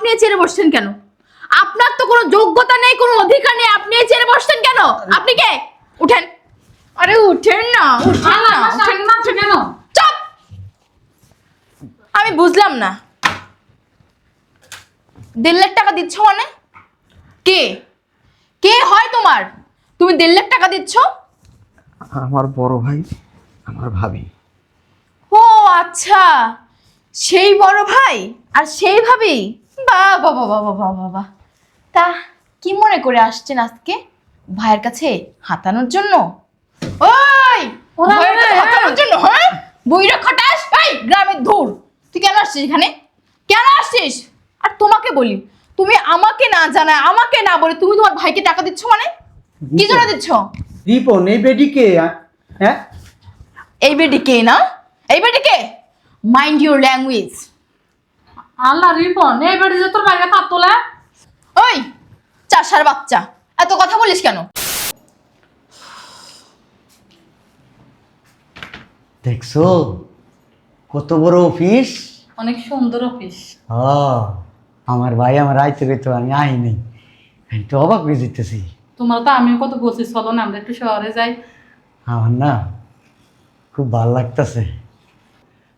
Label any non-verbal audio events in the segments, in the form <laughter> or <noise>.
আপনি চেয়ারে বসছেন কেন? আপনার তো কোনো যোগ্যতা নেই কোনো অধিকার নেই আপনি চেয়ারে বসছেন কেন? আপনি কে? উঠেন। আরে উঠেন না উঠেন না উঠেন শাড়ি মারছো কেন চুপ! আমি বুঝলাম না। দেড় লাখ টাকা দিচ্ছ মানে? কে? কে হয় তোমার? তুমি দেড় লাখ টাকা দিচ্ছ? আমার বড় ভাই আমার ভাবি। ও আচ্ছা সেই বড় ভাই? আর সেই ভাবি? বাবা বাবা বাবা বাবা তা কি মনে করে আসছেন আজকে? ভাইয়ের কাছে হাতানোর জন্য? ওই! ভাইয়ের কাছে হাতানোর জন্য? হ্যাঁ? বইরা খটাস! এই গ্রামের ধুর! তুই কেন আসছিস এখানে? কেন আসছিস? আর তোমাকে বলি তুমি আমাকে না জানায় আমাকে না বলে তুমি তোমার ভাইকে টাকা দিচ্ছ মানে? কি জন্য দিচ্ছ? রিপন এই বেডিকে হ্যাঁ? এই বেটি কে না? এই বেটি কে? মাইন্ড ইউর ল্যাঙ্গুয়েজ আল্লাহ রিপন এই বাড়ি যে তোর বাইরে হাত তোলে। ওই চাষার বাচ্চা এত কথা বলিস কেন? দেখছ? কত বড় অফিস? অনেক সুন্দর অফিস। হ আমার ভাই আমার আইতে তো আমি আই নেই। আমি তো অবাক হয়ে যেতেছি তোমার তো আমিও কত বলছি চলো না আমরা একটু শহরে যাই। আমার না খুব ভালো লাগতেছে।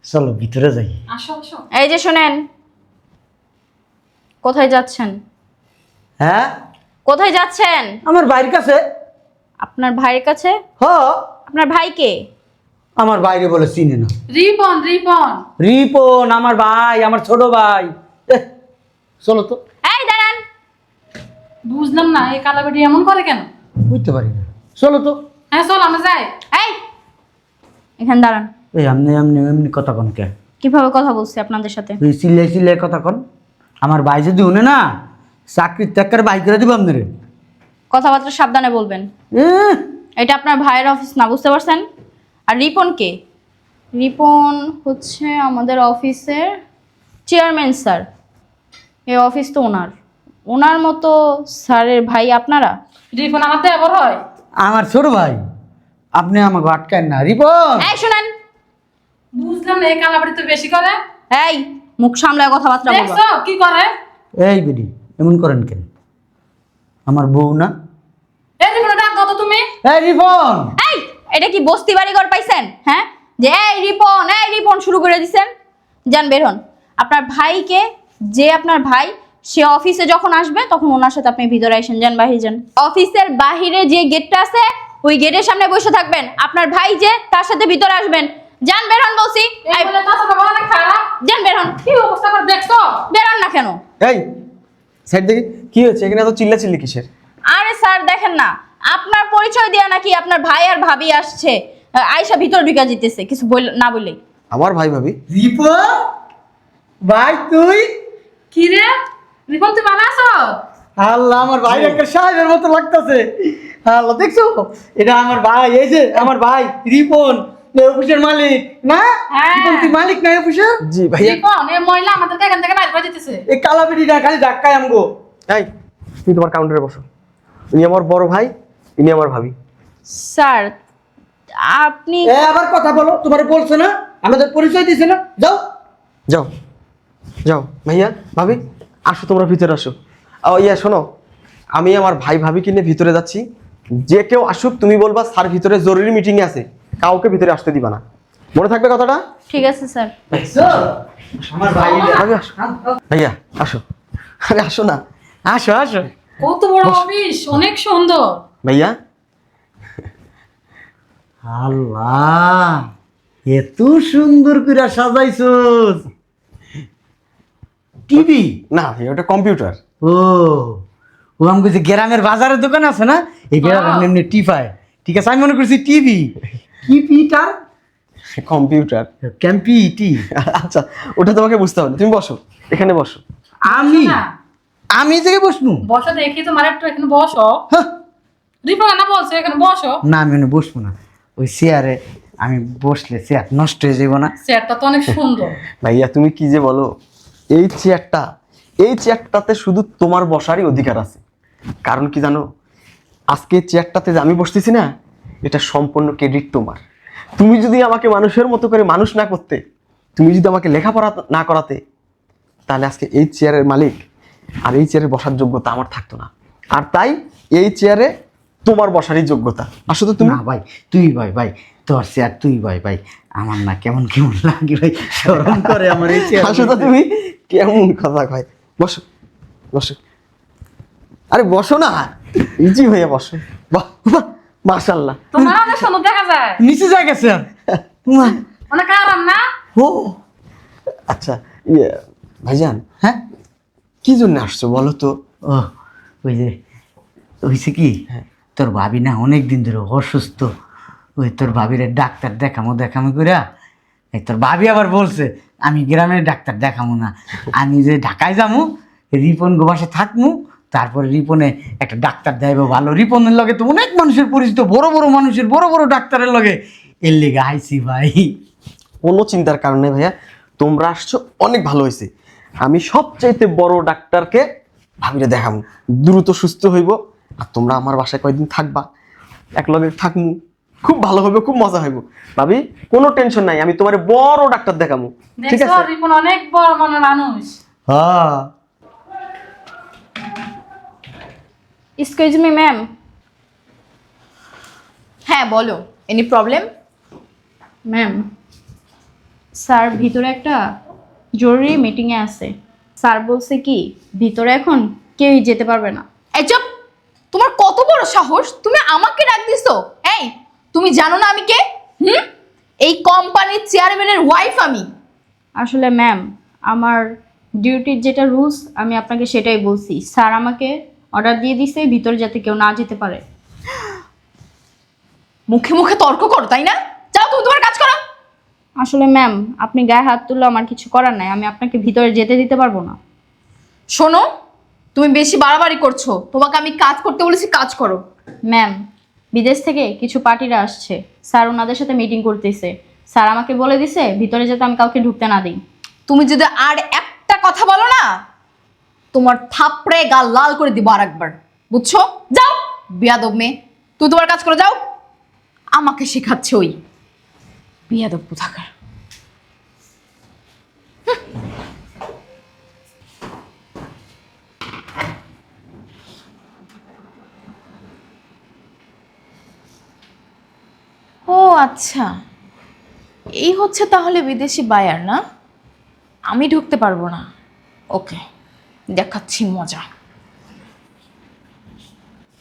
চলো ভিতরে যাই। আসো আসো। এই যে শোনেন কোথায় যাচ্ছেন? হ্যাঁ? কোথায় যাচ্ছেন? আমার ভাইয়ের কাছে। আপনার ভাইয়ের কাছে? হ। আপনার ভাইকে? আমার বাইরে বলে চিনে না। রিপন রিপন। রিপন আমার ভাই আমার ছোট ভাই। এহ, চলো তো। এই দাঁড়ান। বুঝলাম না এই কালাবেটি এমন করে কেন? বুঝতে পারি না। চলো তো। হ্যাঁ চল আমরা যাই। এই এখানে দাঁড়ান। এই আমনি আমনি এমনি কথা কন কে? কীভাবে কথা বলছি আপনাদের সাথে? তুই সিলে সিলে কথা কন। আমার ভাই যদি উনে না চাকরির ত্যাগের বাই করে দিব আপনারে। কথাবার্তা সাবধানে বলবেন। এটা আপনার ভাইয়ের অফিস না বুঝতে পারছেন? আর রিপন কে? রিপন হচ্ছে আমাদের অফিসের চেয়ারম্যান স্যার। এই অফিস তো ওনার। ওনার মতো স্যারের ভাই আপনারা? রিপন আমার দেবর হয়। আমার ছোট ভাই আপনি আমাকে আটকায় না। রিপন! এই শুনেন। বুঝলাম না এই কালাবাড়ি তো বেশি করে। এই মুখ সামলায় কথাবার্তা বলবা দেখছ কি করে? এই বেডি এমন করেন কেন? আমার বউ না? এই রিপন ডাক দাও তো তুমি। এই রিপন! এই এটা কি বস্তি বাড়ি ঘর পাইছেন? হ্যাঁ? যে এই রিপন এই রিপন শুরু করে দিছেন। যান বের হন। আপনার ভাইকে যে আপনার ভাই সে অফিসে যখন আসবে তখন ওনার সাথে আপনি ভিতরে আসেন। যান বাহির যান। অফিসের বাহিরে যে গেটটা আছে ওই গেটের সামনে বসে থাকবেন। আপনার ভাই যে তার সাথে ভিতরে আসবেন। যান বের হন বলছি এই এই, বলে তার সাথে অনেক খারাপ যান বের হন কি অবস্থা করে দেখছ বের হন না কেন? এই সাইড দেখি কি হয়েছে? এখানে এত চিল্লা চিল্লি কিসের? আরে স্যার দেখেন না আপনার পরিচয় দেওয়া নাকি আপনার ভাই আর ভাবি আসছে। আয়শা ভিতরে ঢুকে যেতেছে কিছু বল না বললেই। আমার ভাই ভাবি? রিপন ভাই তুই? কি রে? রিপন তুই ভালো আছো? আল্লাহ আমার ভাই একটা সাহেবের মতো লাগতেছে। আল্লাহ দেখছ? এটা আমার ভাই এই যে আমার ভাই রিপন। অফিসের মালিক না? হ্যাঁ। তুই মালিক না অফিসের? জি ভাইয়া। এই মহিলা আমাদেরকে এখান থেকে বাইর করে দিতেছে। এই কালাপিটিটা খালি ধাক্কায় আমগো। এই তুমি তোমার কাউন্টারে বসো। ইনি আমার বড় ভাই ইনি আমার ভাবি। স্যার আপনি এ আবার কথা বলো তোমার বলছো না আমাদের পরিচয় দিছে না। যাও। যাও যাও। ভাইয়া ভাবি আসো তোমরা ভিতরে আসো। ও ইয়া শোনো আমি আমার ভাই ভাবিকে নিয়ে ভিতরে যাচ্ছি। যে কেউ আসুক তুমি বলবা স্যার ভিতরে জরুরি মিটিং আছে। কাউকে ভিতরে আসতে দিবা না। মনে থাকবে কথাটা? ঠিক আছে স্যার। আমার ভাই ভাইয়া আসো। আরে আসো না। আসো আসো। কত বড় অফিস অনেক সুন্দর। ভাইয়া? আল্লাহ এত সুন্দর করে সাজাইছস। টিভি? না ভাইয়া ওটা কম্পিউটার। ও ও আমি যে গ্রামের বাজারের দোকান আছে না? এই গ্রামের এমনি টিপায় ঠিক আছে আমি মনে করছি টিভি। কি পিটার কম্পিউটার। ক্যাম্পি টি আচ্ছা ওটা তোমাকে বুঝতে হবে তুমি বসো এখানে বসো। আমি? আমি এই জায়গায় বসবো বসো দেখি তোমার একটু এখানে বসো। রিপন না বলছে এখানে বসো। না আমি এখানে বসবো না। ওই চেয়ারে আমি বসলে চেয়ার নষ্ট হয়ে যাব না। চেয়ারটা তো অনেক সুন্দর। <laughs> ভাইয়া তুমি কি যে বলো এই চেয়ারটা এই চেয়ারটাতে শুধু তোমার বসারই অধিকার আছে। কারণ কি জানো আজকে চেয়ারটাতে যে আমি বসতেছি না এটা সম্পূর্ণ ক্রেডিট তোমার। তুমি যদি আমাকে মানুষের মতো করে মানুষ না করতে তুমি যদি আমাকে লেখাপড়া না করাতে তাহলে আজকে এই চেয়ারের মালিক আর এই চেয়ারে বসার যোগ্যতা আমার থাকতো না। আর তাই এই চেয়ারে তোমার বসারই যোগ্যতা। আসলে তো তুমি। না ভাই তুই ভাই ভাই তোর চেয়ার তুই ভাই ভাই আমার না কেমন কেমন লাগে ভাই শরম করে আমার এই চেয়ার আসলে তো তুমি। কেমন কথা কয় বসো বসো। আরে বসো না। ইজি হয়ে বসো। বাহ বাহ। বাহ, মাশাল্লাহ তোমার অনেক সুন্দর দেখা যায়। নিচে যা গেছে। অনেক আরাম না? ও আচ্ছা ইয়ে ভাইজান। হ্যাঁ? কি জন্য আসছো বলো তো? ও ওই যে হয়েছে কি? হ্যাঁ। তোর ভাবি না অনেক দিন ধরে অসুস্থ। ওই তোর ভাবিরে ডাক্তার দেখামো দেখামো করে এই তোর ভাবি আবার বলছে আমি গ্রামের ডাক্তার দেখামো না। আমি যে ঢাকায় যামু রিপন গোবাসে থাকমু তারপরে রিপনে একটা ডাক্তার দেব ভালো। রিপনের লগে তো অনেক মানুষের পরিচিত বড় বড় মানুষের বড় বড় ডাক্তারের লগে। এর লেগে আইসি ভাই। কোনো চিন্তার কারণে ভাইয়া তোমরা আসছো অনেক ভালো হয়েছে আমি সবচাইতে বড় ডাক্তারকে ভাবিরে দেখাবো দ্রুত সুস্থ হইব আর তোমরা আমার বাসায় কয়েকদিন থাকবা? এক লগে থাকমু। খুব ভালো হবে খুব মজা হইব। ভাবি কোনো টেনশন নাই আমি তোমার বড় ডাক্তার দেখাবো ঠিক আছে? রিপন অনেক বড় মনের মানুষ। হ্যাঁ। এক্সকিউজ মি ম্যাম হ্যাঁ বলো। এনি প্রবলেম ম্যাম স্যার ভিতরে একটা জরুরি মিটিংয়ে আছে। স্যার বলছে কি ভিতরে এখন কেউই যেতে পারবে না। এই চুপ! তোমার কত বড় সাহস? তুমি আমাকে ডাক দিছো? এই তুমি জানো না আমি কে? হুম? এই কোম্পানির চেয়ারম্যানের ওয়াইফ আমি। আসলে ম্যাম আমার ডিউটির যেটা রুলস আমি আপনাকে সেটাই বলছি। স্যার আমাকে অর্ডার দিয়ে দিছে ভিতরে যাতে কেউ না যেতে পারে। মুখে মুখে তর্ক করো তাই না? যাও তুমি তোমার কাজ করো। আসলে ম্যাম আপনি গায়ে হাত তুললে আমার কিছু করার নাই আমি আপনাকে ভিতরে যেতে দিতে পারব না। শোনো তুমি বেশি বাড়াবাড়ি করছ তোমাকে আমি কাজ করতে বলেছি কাজ করো। ম্যাম বিদেশ থেকে কিছু পার্টিরা আসছে। স্যার ওনাদের সাথে মিটিং করতেছে। স্যার আমাকে বলে দিছে ভিতরে যাতে আমি কাউকে ঢুকতে না দিই। তুমি যদি আর একটা কথা বলো না তোমার থাপড়ে গাল লাল করে দিব আর একবার বুঝছ? যাও, বিয়াদব মেয়ে। তুই তোমার কাজ করে যাও। আমাকে শেখাচ্ছে ওই বিয়াদব কোথাকার। ও আচ্ছা। এই হচ্ছে তাহলে বিদেশি বায়ার, না? আমি ঢুকতে পারব না। ওকে। দেখাচ্ছি মজা।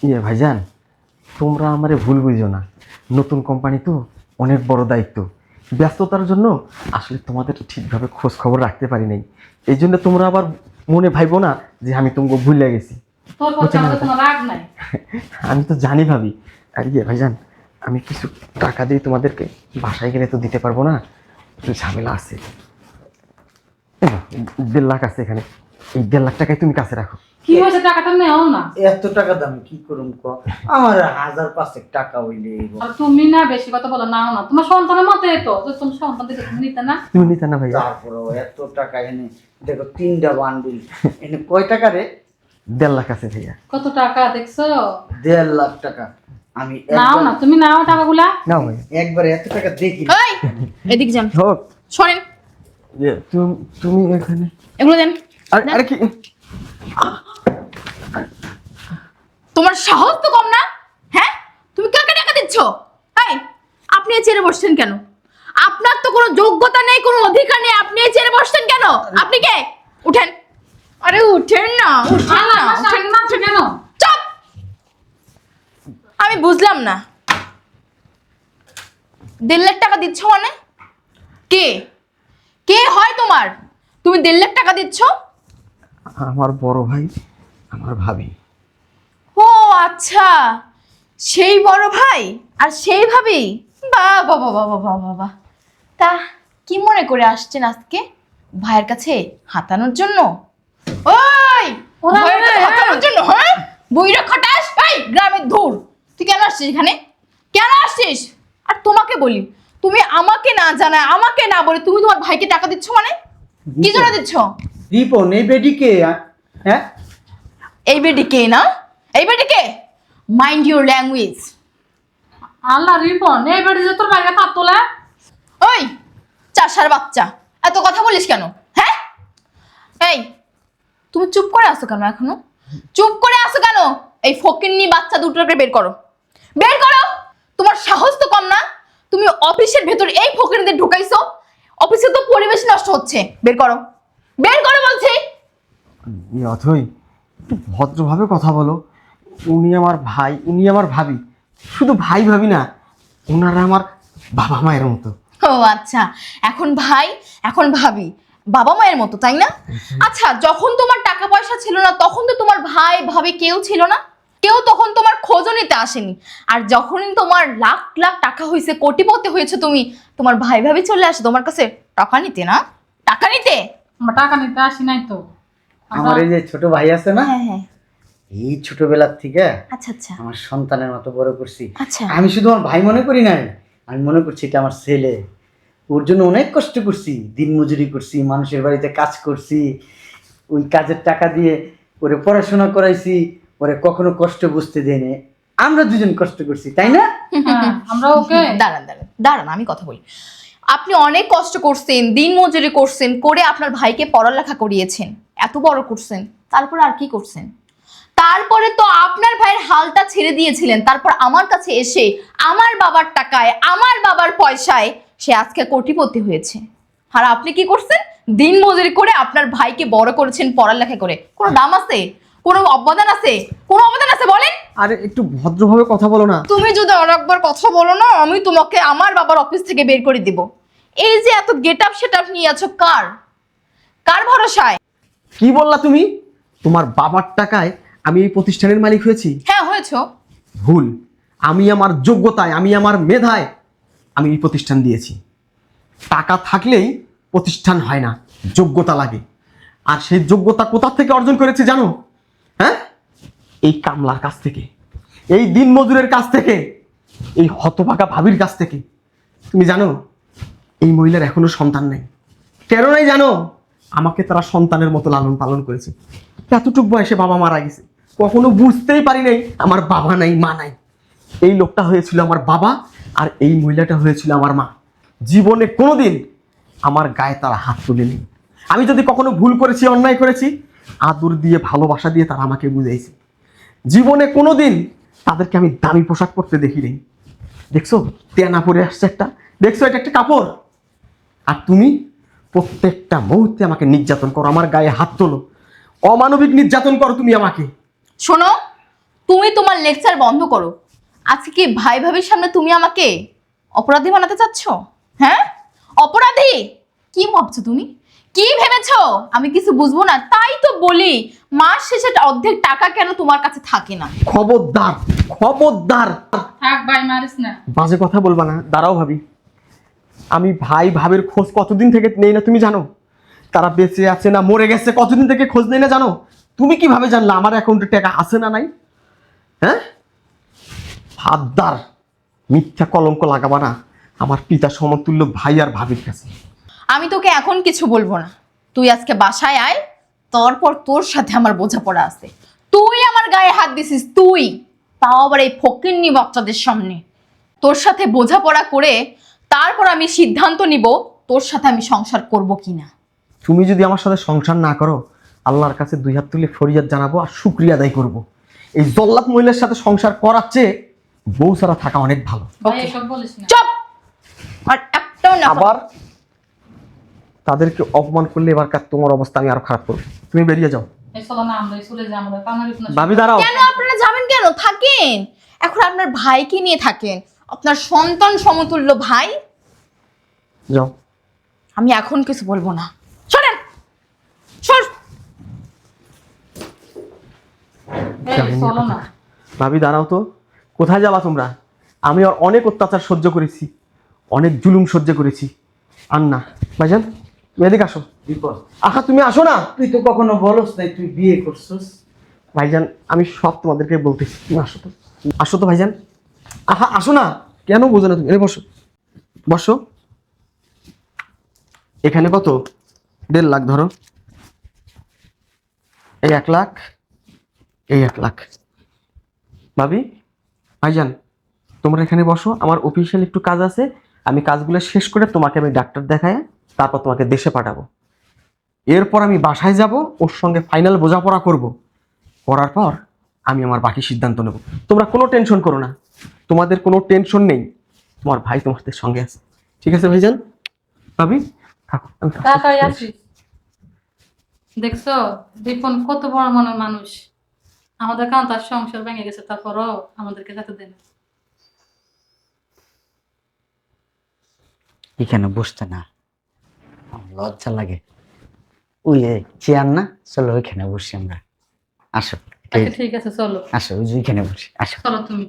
ইয়ে ভাইজান তোমরা আমারে ভুল বুঝো না। নতুন কোম্পানি তো অনেক বড় দায়িত্ব। ব্যস্ততার জন্য আসলে তোমাদের ঠিকভাবে খোঁজ খবর রাখতে পারি নাই। এই জন্য তোমরা আবার মনে ভাইবো না যে আমি তোমাকে ভুলে গেছি। <laughs> আমি তো জানি ভাবি। আর ইয়ে ভাইজান আমি কিছু টাকা দিয়ে তোমাদেরকে বাসায় গেলে তো দিতে পারব না? একটু ঝামেলা আছে। দেড় লাখ আছে এখানে। এই দেড় লাখ টাকায় তুমি কাছে রাখো। কি হয়েছে? টাকাটা নেও না। এত টাকা দাম কি করুম ক? আমার হাজার পাঁচেক টাকা হইলে আর তুমি না বেশি কথা বলো নাও না। তোমার সন্তানের মতে তো যে তোমার সন্তান থেকে তুমি নিতে না? তুমি নিতে না ভাইয়া। তারপরেও এত টাকা এনে দেখো তিনটা বান্ডিল এনে কয় টাকা রে? দেড় লাখ আছে ভাইয়া। কত টাকা দেখছ? দেড় লাখ টাকা। আমি নাও না তুমি নাও টাকাগুলা। নাও ভাইয়া। একবারে এত টাকা দেখি। এই এদিকে যান। হোক। শোনেন ইয়ে, তুমি তুমি এখানে এগুলো দেন। আরে আরে কি? তোমার সাহস তো কম না? হ্যাঁ? তুমি কাকে টাকা দিচ্ছ? এই আপনি চেয়ারে বসছেন কেন? আপনার তো কোনো যোগ্যতা নেই কোনো অধিকার নেই আপনি চেয়ারে বসছেন কেন? আপনি কে? উঠেন। আরে উঠেন না উঠেন না উঠেন মাংস কেন চুপ! আমি বুঝলাম না। দেড় লাখ টাকা দিচ্ছ মানে? কে? কে হয় তোমার? তুমি দেড় লাখ টাকা দিচ্ছ? আমার বড় ভাই আমার ভাবি। ও আচ্ছা। সেই বড় ভাই? আর সেই ভাবি? বাহ বাবা বাবা বাবা বাবা তা কি মনে করে আসছেন আজকে? ভাইয়ের কাছে হাতানোর জন্য? ওই! ভাইয়ের কাছে বলে, হাতানোর জন্য হ্যাঁ? বইরা খটাস! এই গ্রামের ধুর! তুই কেন আসছিস এখানে? কেন আসছিস? আর তোমাকে বলি তুমি আমাকে না জানায় আমাকে না বলে তুমি তোমার ভাইকে টাকা দিচ্ছ মানে? কি জন্য দিচ্ছ? রিপন এই বেডি কে? হ্যাঁ? এই বেডি কে না? এই বেডি কে? মাইন্ড ইউর ল্যাঙ্গুয়েজ আল্লাহ রিপন এই বাড়ি যে তোর বাইরে তার তোলা। ওই চাষার বাচ্চা। এত কথা বলিস কেন? হ্যাঁ? এই তুমি চুপ করে আসো কেন এখনও? চুপ করে আসো কেন? এই ফকিন্নি বাচ্চা দুটোকে বের করো। বের করো! তোমার সাহস তো কম না? তুমি অফিসের ভেতর এই ফকিরদের ঢুকাইছো। অফিসে তো পরিবেশ নষ্ট হচ্ছে। বের করো। বের করো বলছি। এই অথই ভদ্রভাবে কথা বলো। উনি আমার ভাই উনি আমার ভাবি। শুধু ভাই ভাবি না ওনারা আমার বাবা মায়ের মতো। ও আচ্ছা এখন ভাই এখন ভাবি। বাবা মায়ের মতো তাই না? আচ্ছা যখন তোমার টাকা পয়সা ছিল না তখন তো তোমার ভাই ভাবি কেউ ছিল না? কেউ তখন তোমার খোঁজও নিতে আসেনি। আর যখনই তোমার লাখ লাখ টাকা হয়েছে কোটিপতি হয়েছে তুমি তোমার ভাই ভাবি চলে আসে তোমার কাছে টাকা নিতে না? টাকা নিতে? আমরা টাকা নিতে আসি নাই তো। আমার এই যে ছোট ভাই আছে না হ্যাঁ হ্যাঁ। এই ছোটবেলার থেকে আচ্ছা আচ্ছা। আমার সন্তানের মতো বড় করছি। আচ্ছা। আমি শুধু আমার ভাই মনে করি নাই আমি মনে করছি এটা আমার ছেলে। ওর জন্য অনেক কষ্ট করছি দিন মজুরি করছি মানুষের বাড়িতে কাজ করছি ওই কাজের টাকা দিয়ে ওরে পড়াশোনা করাইছি ওরে কখনো কষ্ট বুঝতে দেয়নি আমরা দুজন কষ্ট করছি তাই না? হ্যাঁ, আমরা ওকে দাঁড়ান দাঁড়ান দাঁড়ান আমি কথা বলি। আপনি অনেক কষ্ট করছেন দিন মজুরি করছেন করে আপনার ভাইকে পড়ালেখা করিয়েছেন। এত বড় করছেন তারপর আর কি করছেন? তারপরে তো আপনার ভাইয়ের হালটা ছেড়ে দিয়েছিলেন তারপর আমার কাছে এসে আমার বাবার টাকায় আমার বাবার পয়সায় সে আজকে কোটিপতি হয়েছে। আর আপনি কি করছেন? দিন মজুরি করে আপনার ভাইকে বড় করেছেন পড়ালেখা করে। কোনো দাম আছে? কোনো অবদান আছে? কোনো অবদান আছে বলেন। আরে একটু ভদ্রভাবে কথা বলো না। তুমি যদি আর একবার কথা বলো না আমি তোমাকে আমার বাবার অফিস থেকে বের করে দিব। এই যে এত গেট আপ সেট আপ নিয়ে আছো কার? কার ভরসায়? কি বললা তুমি? তোমার বাবার টাকায় আমি এই প্রতিষ্ঠানের মালিক হয়েছি। হ্যাঁ হয়েছো। ভুল। আমি আমার যোগ্যতায় আমি আমার মেধায় আমি এই প্রতিষ্ঠান দিয়েছি। টাকা থাকলেই প্রতিষ্ঠান হয় না যোগ্যতা লাগে। আর সেই যোগ্যতা কোথা থেকে অর্জন করেছি জানো? হ্যাঁ? এই কামলার কাছ থেকে এই দিন মজুরের কাছ থেকে এই হতভাগা ভাবির কাছ থেকে। তুমি জানো এই মহিলার এখনও সন্তান নেই। কেন নাই জানো? আমাকে তারা সন্তানের মতো লালন পালন করেছে। এতটুক বয়সে বাবা মারা গেছে। কখনো বুঝতেই পারি নাই, আমার বাবা নাই, মা নাই। এই লোকটা হয়েছিল আমার বাবা আর এই মহিলাটা হয়েছিল আমার মা। জীবনে কোনোদিন আমার গায়ে তারা হাত তুলেনি। আমি যদি কখনো ভুল করেছি, অন্যায় করেছি, আদর দিয়ে, ভালোবাসা দিয়ে তারা আমাকে বুঝাইছে। জীবনে কোনোদিন তাদেরকে আমি দামি পোশাক পরতে দেখি নেই। দেখছ? তেনা পরে আসছে একটা। দেখছ, এটা একটা কাপড়? আর তুমি প্রত্যেকটা মুহূর্তে আমাকে নির্যাতন করো আমার গায়ে হাত তোলো। অমানবিক নির্যাতন করো তুমি আমাকে। শোনো তুমি তোমার লেকচার বন্ধ করো। আজকে কি ভাই ভাবির সামনে তুমি আমাকে অপরাধী বানাতে চাচ্ছ? হ্যাঁ? অপরাধী? কি ভাবছ তুমি? কি ভেবেছো? আমি কিছু বুঝব না তাই তো বলি মাস শেষে অর্ধেক টাকা কেন তোমার কাছে থাকে না? খবরদার খবরদার। থাক ভাই মারিস না। বাজে কথা বলবা না দাঁড়াও ভাবি। আমি ভাই ভাবের খোঁজ কতদিন থেকে নেই না তুমি জানো? তারা বেঁচে আছে না মরে গেছে কতদিন থেকে খোঁজ নেই না জানো? তুমি কীভাবে জানলা আমার অ্যাকাউন্টে টাকা আছে না নাই? হ্যাঁ? হাতদার, মিথ্যা কলঙ্ক লাগাবা না। আমার পিতা সমতুল্য ভাই আর ভাবির কাছে। আমি তোকে এখন কিছু বলব না। তুই আজকে বাসায় আয়, তারপর তোর সাথে আমার বোঝাপড়া আছে। তুই আমার গায়ে হাত দিছিস, তুই। তাও আবার এই ফকিন্নি বাচ্চাদের সামনে। তোর সাথে বোঝাপড়া করে তারপর আমি সিদ্ধান্ত নিব তোর সাথে আমি সংসার করব কিনা। তুমি যদি আমার সাথে সংসার না করো আল্লাহর কাছে দুই হাত তুলে ফরিয়াদ জানাব আর শুক্রিয়া আদায় করব। এই জল্লাদ মহিলার সাথে সংসার করার চেয়ে বউ ছাড়া থাকা অনেক ভালো। না। চপ! আর একটাও না আবার তাদেরকে অপমান করলে এবার কার তোমার অবস্থা আমি আরও খারাপ করব। তুমি বেরিয়ে যাও। না ভাবি দাঁড়াও। কেন আপনারা যাবেন কেন? থাকেন। এখন আপনার ভাইকে নিয়ে থাকেন। আপনার সন্তান সমতুল্য ভাই? যাও। আমি এখন কিছু বলব না। শোনেন সর! এই, চলো না। ভাবি দাঁড়াও তো। কোথায় যাবা তোমরা? আমি আর অনেক অত্যাচার সহ্য করেছি। অনেক জুলুম সহ্য করেছি। আর না ভাইজান তুমি এদিকে আসো। বিপদ। আহা তুমি আসো না। তুই তো কখনো বলস নাই তুই বিয়ে করছিস। ভাইজান আমি সব তোমাদেরকে বলতেছি। তুমি আসো তো। আসো তো ভাইজান। আহা, আসো না। কেন বোঝো না তুমি? বসো। বসো। এখানে কত? দেড় লাখ ধরো। এই এক লাখ, এই এক লাখ। ভাবি, ভাইজান, তোমরা এখানে বসো। আমার অফিসিয়াল একটু কাজ আছে। আমি কাজগুলো শেষ করে তোমাকে আমি ডাক্তার দেখায় তারপর তোমাকে দেশে পাঠাবো। এরপর আমি বাসায় যাব, ওর সঙ্গে ফাইনাল বোঝাপড়া করব। করার পর আমি আমার বাকি সিদ্ধান্ত নেব। তোমরা কোনো টেনশন করো না। তোমাদের কোনো টেনশন নেই। তোমার ভাই তোমাদের সঙ্গে আছে। ঠিক আছে ভাইজান? ভাবি? থাকো, তাড়াতাড়ি আসিস দেখছ রিপন কত বড় মনের মানুষ। আমাদের কারণ তার সংসার ভেঙে গেছে তারপরও আমাদেরকে যেতে দেন এখানে বসতে না। আমার লজ্জা লাগে। ওই চেয়ার না চলো ওইখানে বসি আমরা। আসো আচ্ছা ঠিক আছে চলো। আসো ওইখানে বসি আসো। চলো তুমি।